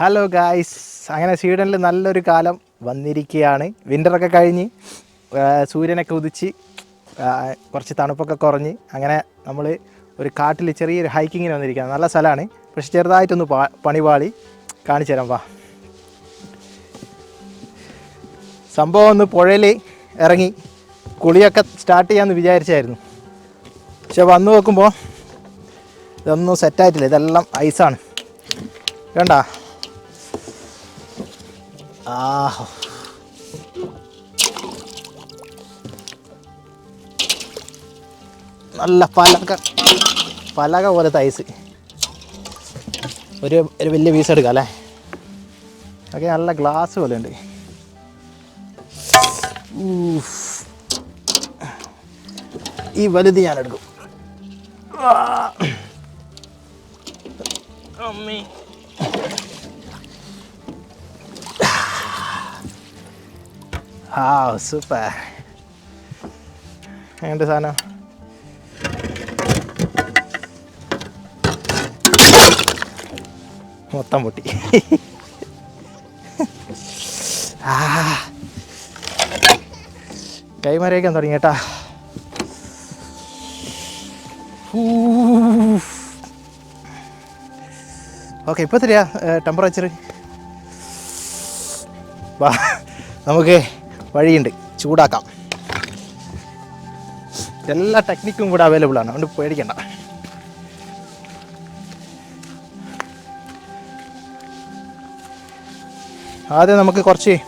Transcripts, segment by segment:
Hello guys അങ്ങനെ സ്വീഡനിൽ നല്ലൊരു കാലം വന്നിരിക്കുകയാണ്. വിന്ററൊക്കെ കഴിഞ്ഞ് സൂര്യനൊക്കെ ഉദിച്ച് കുറച്ച് തണുപ്പൊക്കെ കുറഞ്ഞ് അങ്ങനെ നമ്മൾ ഒരു കാട്ടിൽ ചെറിയൊരു ഹൈക്കിങ്ങിന് വന്നിരിക്കുകയാണ്. നല്ല സ്ഥലമാണ്. പക്ഷെ ചെറുതായിട്ടൊന്ന് പണിപാളി കാണിച്ചു തരാം. വാ. സംഭവം ഒന്ന് പുഴയിൽ ഇറങ്ങി കുളിയൊക്കെ സ്റ്റാർട്ട് ചെയ്യാമെന്ന് വിചാരിച്ചായിരുന്നു. പക്ഷെ വന്നു നോക്കുമ്പോൾ ഇതൊന്നും സെറ്റായിട്ടില്ല ഇതെല്ലാം ഐസാണ് വേണ്ട ആ നല്ല പലക പലക പോലത്തെ ഐസ് ഒരു ഒരു വലിയ പീസ് എടുക്കാം അല്ലേ? ഒക്കെ നല്ല ഗ്ലാസ് പോലെ ഉണ്ട്. ഈ വലുത് ഞാൻ എടുക്കും. അമ്മേ. ആ സൂപ്പർ എങ്ങനെയുണ്ട് സാധനം? മൊത്തം പൊട്ടി. ആ കൈമരയ്ക്കാൻ തുടങ്ങി കേട്ടാ ഓക്കെ ഇപ്പോൾ തരിക ടെമ്പറേച്ചർ വാ നമുക്ക് വഴിയുണ്ട്. ചൂടാക്കാം. എല്ലാ ടെക്നിക്കും കൂടെ അവൈലബിൾ ആണ്. അതുകൊണ്ട് പേടിക്കണ്ട. ആദ്യം നമുക്ക് കുറച്ച്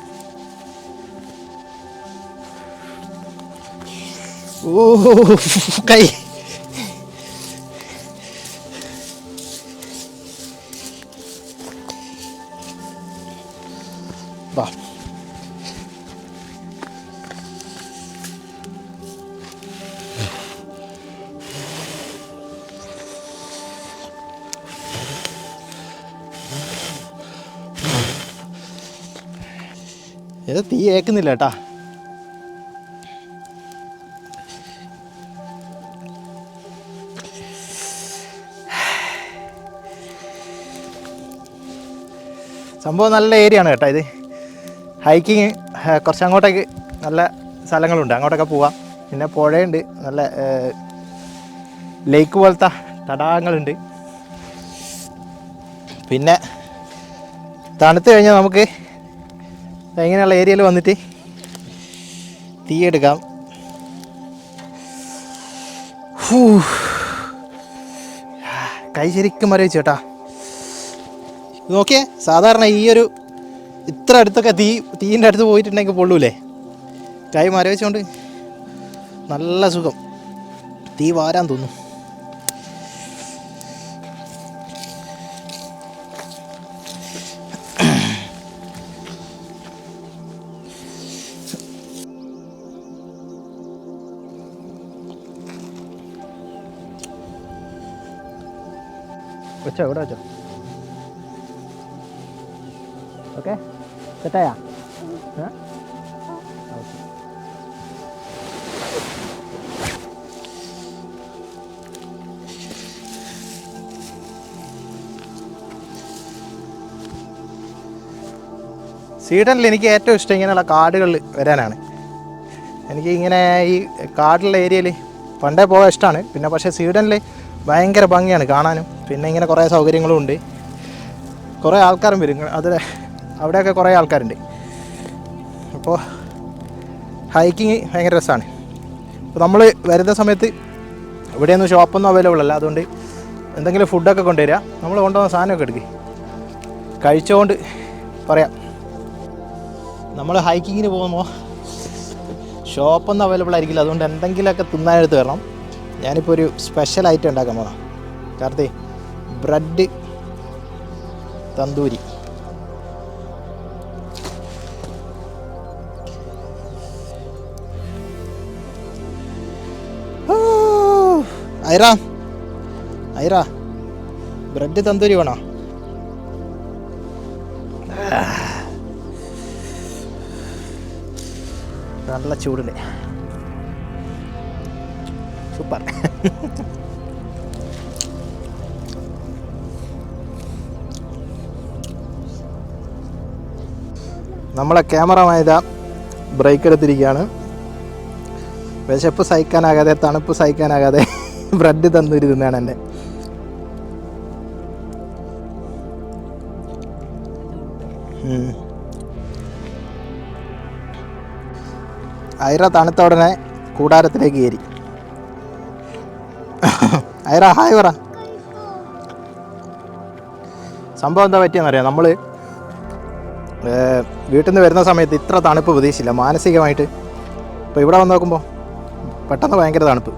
ഓ കൈ. ഇത് തീ ഏക്കുന്നില്ല കേട്ടാ. സംഭവം നല്ല ഏരിയ ആണ് കേട്ടോ ഇത്. ഹൈക്കിങ് കുറച്ച് അങ്ങോട്ടേക്ക് നല്ല സ്ഥലങ്ങളുണ്ട്. അങ്ങോട്ടൊക്കെ പോവാം. പിന്നെ പുഴയുണ്ട്. നല്ല ലേക്ക് പോലത്തെ തടാകങ്ങളുണ്ട്. പിന്നെ തണുത്ത് കഴിഞ്ഞാൽ നമുക്ക് ഇങ്ങനെയുള്ള ഏരിയയിൽ വന്നിട്ട്? തീയെടുക്കാം ഹൂ. കൈ ശരിക്കും മരവിച്ചു കേട്ടാ. നോക്കിയേ സാധാരണ ഈ ഒരു ഇത്ര അടുത്തൊക്കെ തീ തീന്റെ അടുത്ത് പോയിട്ടുണ്ടെങ്കിൽ പൊള്ളൂലേ? കൈ മരവിച്ചുകൊണ്ട് നല്ല സുഖം. തീ വാരാൻ തോന്നും. വെച്ചോ ഇവിടെ വെച്ചോ ഓക്കെ? ഓക്കേ. സ്വീഡനിൽ എനിക്ക് ഏറ്റവും ഇഷ്ടം ഇങ്ങനെയുള്ള കാടുകളിൽ വരാനാണ് എനിക്ക് ഇങ്ങനെ ഈ കാടുള്ള ഏരിയയിൽ പണ്ടേ പോകാൻ ഇഷ്ടമാണ് പിന്നെ പക്ഷേ സ്വീഡനിൽ ഭയങ്കര ഭംഗിയാണ് കാണാനും. പിന്നെ ഇങ്ങനെ കുറേ സൗകര്യങ്ങളും ഉണ്ട്. കുറേ ആൾക്കാരും വരും. അത് അവിടെയൊക്കെ കുറേ ആൾക്കാരുണ്ട്. അപ്പോൾ ഹൈക്കിങ് ഭയങ്കര രസമാണ്. അപ്പോൾ നമ്മൾ വരുന്ന സമയത്ത് ഇവിടെയൊന്നും ഷോപ്പൊന്നും അവൈലബിൾ അല്ല. അതുകൊണ്ട് എന്തെങ്കിലും ഫുഡൊക്കെ കൊണ്ടുവരിക. നമ്മൾ കൊണ്ടുവന്ന സാധനമൊക്കെ എടുക്കുക കഴിച്ചുകൊണ്ട് പറയാം. നമ്മൾ ഹൈക്കിങ്ങിന് പോകുമ്പോൾ ഷോപ്പൊന്നും അവൈലബിൾ ആയിരിക്കില്ല. അതുകൊണ്ട് എന്തെങ്കിലുമൊക്കെ തിന്നാനെടുത്ത് വരണം. ഞാനിപ്പോൾ ഒരു സ്പെഷ്യൽ ഐറ്റം ഉണ്ടാക്കാൻ പോകാം കാർത്തി ബ്രെഡ് തന്തൂരി. ഐറ ഐറ ബ്രെഡ് തന്തൂരി വേണോ? നല്ല ചൂടുണ്ട് സൂപ്പർ നമ്മളെ ക്യാമറ ഇതാ ബ്രേക്ക് എടുത്തിരിക്കുകയാണ്. വിശപ്പ് സഹിക്കാനാകാതെ തണുപ്പ് സഹിക്കാനാകാതെ ബ്രെഡ് തന്നൂരി തിന്നാണ് എന്റെ. ഐറ തണുത്ത ഉടനെ കൂടാരത്തിലേക്ക് കയറി. ഐറ ഹായ് പറ. സംഭവം എന്താ പറ്റിയെന്നറിയാം നമ്മൾ വീട്ടിൽ നിന്ന് വരുന്ന സമയത്ത് ഇത്ര തണുപ്പ് പ്രതീക്ഷിച്ചില്ല. മാനസികമായിട്ട് ഇപ്പോൾ ഇവിടെ വന്ന് നോക്കുമ്പോൾ പെട്ടെന്ന് ഭയങ്കര തണുപ്പ്.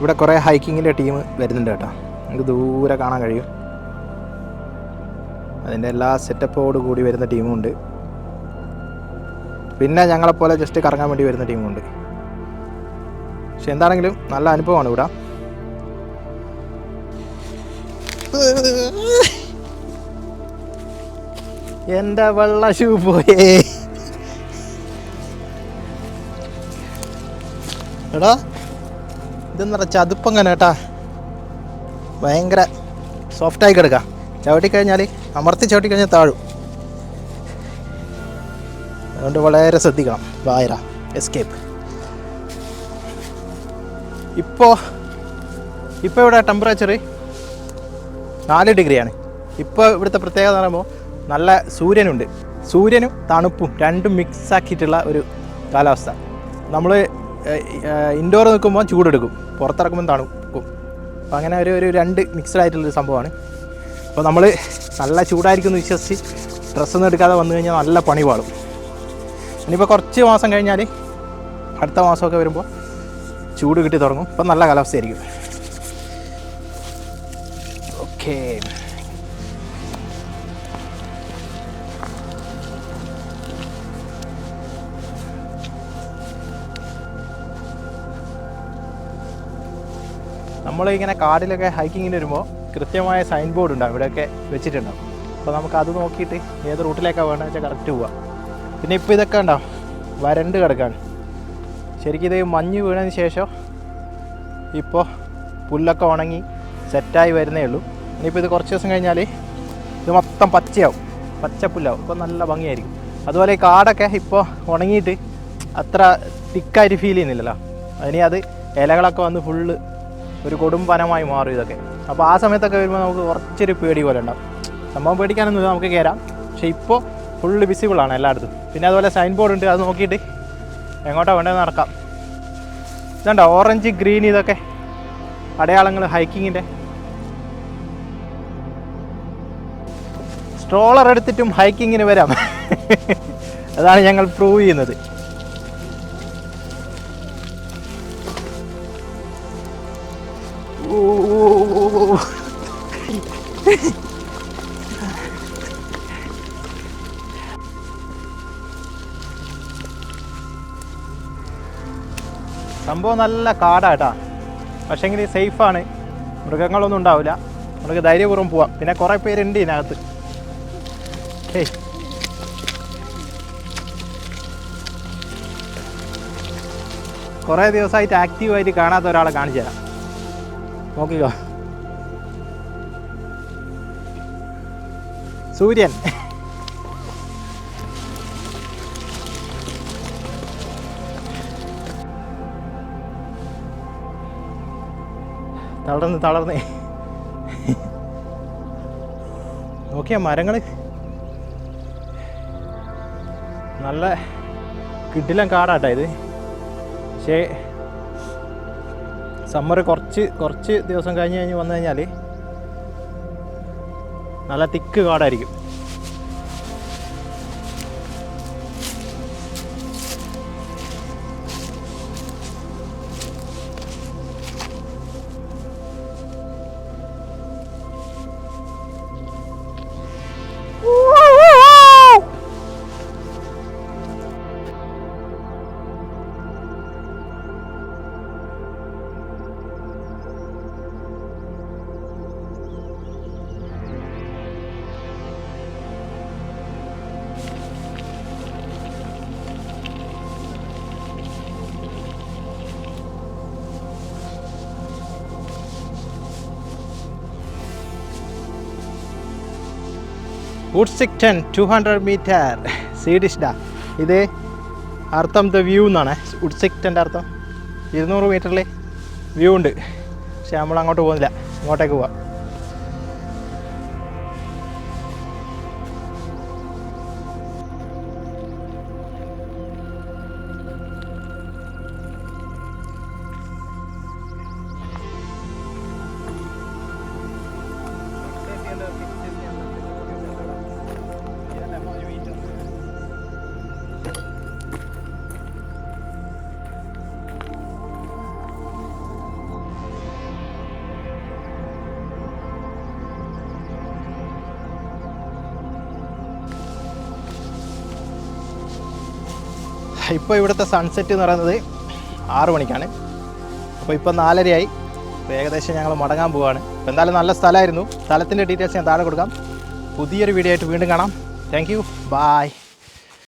ഇവിടെ കുറേ ഹൈക്കിങ്ങിന്റെ ടീം വരുന്നുണ്ട് കേട്ടോ. നമുക്ക് ദൂരെ കാണാൻ കഴിയും. അതിന്റെ എല്ലാ സെറ്റപ്പോട് കൂടി വരുന്ന ടീമും ഉണ്ട് പിന്നെ ഞങ്ങളെപ്പോലെ ജസ്റ്റ് കറങ്ങാൻ വേണ്ടി വരുന്ന ടീമുണ്ട്. പക്ഷെ എന്താണെങ്കിലും നല്ല അനുഭവമാണ് ഇവിടെ. എന്റെ വെള്ള ഷൂ പോയേ? എടാ ഇതെന്ന് പറഞ്ഞാൽ ചതുപ്പങ്ങനെ കേട്ടാ? ഭയങ്കര സോഫ്റ്റായി കിടക്കുക ചവിട്ടിക്കഴിഞ്ഞാൽ അമർത്തി ചവിട്ടിക്കഴിഞ്ഞാൽ താഴും. അതുകൊണ്ട് വളരെ ശ്രദ്ധിക്കണം. വായര എസ്കേപ്പ് ഇപ്പോൾ ഇപ്പോൾ ഇവിടെ ടെമ്പറേച്ചർ നാല് ഡിഗ്രിയാണ്. ഇപ്പോൾ ഇവിടുത്തെ പ്രത്യേകത എന്ന് പറയുമ്പോൾ നല്ല സൂര്യനുണ്ട്. സൂര്യനും തണുപ്പും രണ്ടും മിക്സ് ആക്കിയിട്ടുള്ള ഒരു കാലാവസ്ഥ. നമ്മൾ ഇൻഡോർ നിൽക്കുമ്പോൾ ചൂടെടുക്കും. പുറത്തിറക്കുമ്പോൾ തണുക്കും. അങ്ങനെ ഒരു ഒരു രണ്ട് മിക്സ്ഡ് ആയിട്ടുള്ളൊരു സംഭവമാണ്. അപ്പോൾ നമ്മൾ നല്ല ചൂടായിരിക്കും എന്ന് വിശ്വസിച്ച് ഡ്രസ്സൊന്നും എടുക്കാതെ വന്നു കഴിഞ്ഞാൽ നല്ല പണി പാടും ഇനിയിപ്പോൾ കുറച്ച് മാസം കഴിഞ്ഞാൽ അടുത്ത മാസമൊക്കെ വരുമ്പോൾ ചൂട് കിട്ടി തുടങ്ങും. ഇപ്പം നല്ല കാലാവസ്ഥയായിരിക്കും. ഓക്കേ. നമ്മളിങ്ങനെ കാടിലൊക്കെ ഹൈക്കിങ്ങിന് വരുമ്പോൾ കൃത്യമായ സൈൻ ബോർഡ് ഉണ്ടാവും ഇവിടെയൊക്കെ വെച്ചിട്ടുണ്ടാവും അപ്പോൾ നമുക്ക് അത് നോക്കിയിട്ട് ഏത് റൂട്ടിലേക്കാണ് വേണമെന്ന് വെച്ചാൽ കറക്റ്റ് പോവാം. പിന്നെ ഇപ്പോൾ ഇതൊക്കെ ഉണ്ടാവും വരണ്ട് കിടക്കാണ്. ശരിക്കും ഇത് മഞ്ഞ് വീണതിന് ശേഷം ഇപ്പോൾ പുല്ലൊക്കെ ഉണങ്ങി സെറ്റായി വരുന്നേ ഉള്ളൂ. ഇനിയിപ്പോൾ ഇത് കുറച്ച് ദിവസം കഴിഞ്ഞാൽ ഇത് മൊത്തം പച്ചയാവും. പച്ചപ്പുല്ലാവും ഇപ്പോൾ നല്ല ഭംഗിയായിരിക്കും. അതുപോലെ ഈ കാടൊക്കെ ഇപ്പോൾ ഉണങ്ങിയിട്ട് അത്ര തിക്കായിട്ട് ഫീൽ ചെയ്യുന്നില്ലല്ലോ. ഇനി അത് ഇലകളൊക്കെ വന്ന് ഫുള്ള് ഒരു കൊടുമ്പനമായി മാറും ഇതൊക്കെ. അപ്പോൾ ആ സമയത്തൊക്കെ വരുമ്പോൾ നമുക്ക് കുറച്ചൊരു പേടി പോലെ ഉണ്ടാവും. സംഭവം പേടിക്കാനൊന്നുമില്ല നമുക്ക് കയറാം പക്ഷേ ഇപ്പോൾ ഫുള്ള് വിസിബിളാണ് എല്ലായിടത്തും. പിന്നെ അതുപോലെ സൈൻ ബോർഡ് ഉണ്ട് അത് നോക്കിയിട്ട് എങ്ങോട്ടാണ് വേണ്ടത് നടക്കാം. ഇതുണ്ടോ ഓറഞ്ച് ഗ്രീൻ ഇതൊക്കെ? അടയാളങ്ങൾ ഹൈക്കിങ്ങിന്റെ സ്ട്രോളർ എടുത്തിട്ടും ഹൈക്കിങ്ങിന് വരാം. അതാണ് ഞങ്ങൾ പ്രൂവ് ചെയ്യുന്നത്. സംഭവം നല്ല കാടാട്ടാ. പക്ഷേങ്കിൽ സേഫാണ്. മൃഗങ്ങളൊന്നും ഉണ്ടാവില്ല നമുക്ക് ധൈര്യപൂർവം പോവാം. പിന്നെ കുറേ പേരുണ്ട് ഇതിനകത്ത്. ഏയ് കുറേ ദിവസമായിട്ട് ആക്റ്റീവായിട്ട് കാണാത്ത ഒരാളെ കാണിച്ചു തരാം നോക്കിക്കോ. സൂര്യൻ. തളർന്ന് തളർന്ന്. നോക്കിയാ മരങ്ങൾ നല്ല കിടിലം കാടാട്ടോ ഇത്. പക്ഷേ സമ്മർ കുറച്ച് കുറച്ച് ദിവസം കഴിഞ്ഞ് കഴിഞ്ഞ് വന്നു കഴിഞ്ഞാൽ നല്ല തിക്ക് കാടായിരിക്കും. ഉഡ്സിക്ടൺ ടു ഹൺഡ്രഡ് മീറ്റർ ഡാ ഇത് അർത്ഥം ദ വ്യൂ എന്നാണ് ഉഡ്സിക്ടന്റെ അർത്ഥം. ഇരുന്നൂറ് മീറ്ററിൽ വ്യൂ ഉണ്ട്. പക്ഷെ നമ്മൾ അങ്ങോട്ട് പോകുന്നില്ല. ഇങ്ങോട്ടേക്ക് പോവാം. ഇപ്പോൾ ഇവിടുത്തെ സൺസെറ്റ് എന്ന് പറയുന്നത് ആറു മണിക്കാണ്. അപ്പോൾ ഇപ്പോൾ നാലരയായി. ഏകദേശം ഞങ്ങൾ മടങ്ങാൻ പോവുകയാണ് അപ്പോൾ എന്തായാലും നല്ല സ്ഥലമായിരുന്നു. സ്ഥലത്തിന്റെ ഡീറ്റെയിൽസ് ഞാൻ താഴെ കൊടുക്കാം. പുതിയൊരു വീഡിയോ ആയിട്ട് വീണ്ടും കാണാം. Thank you bye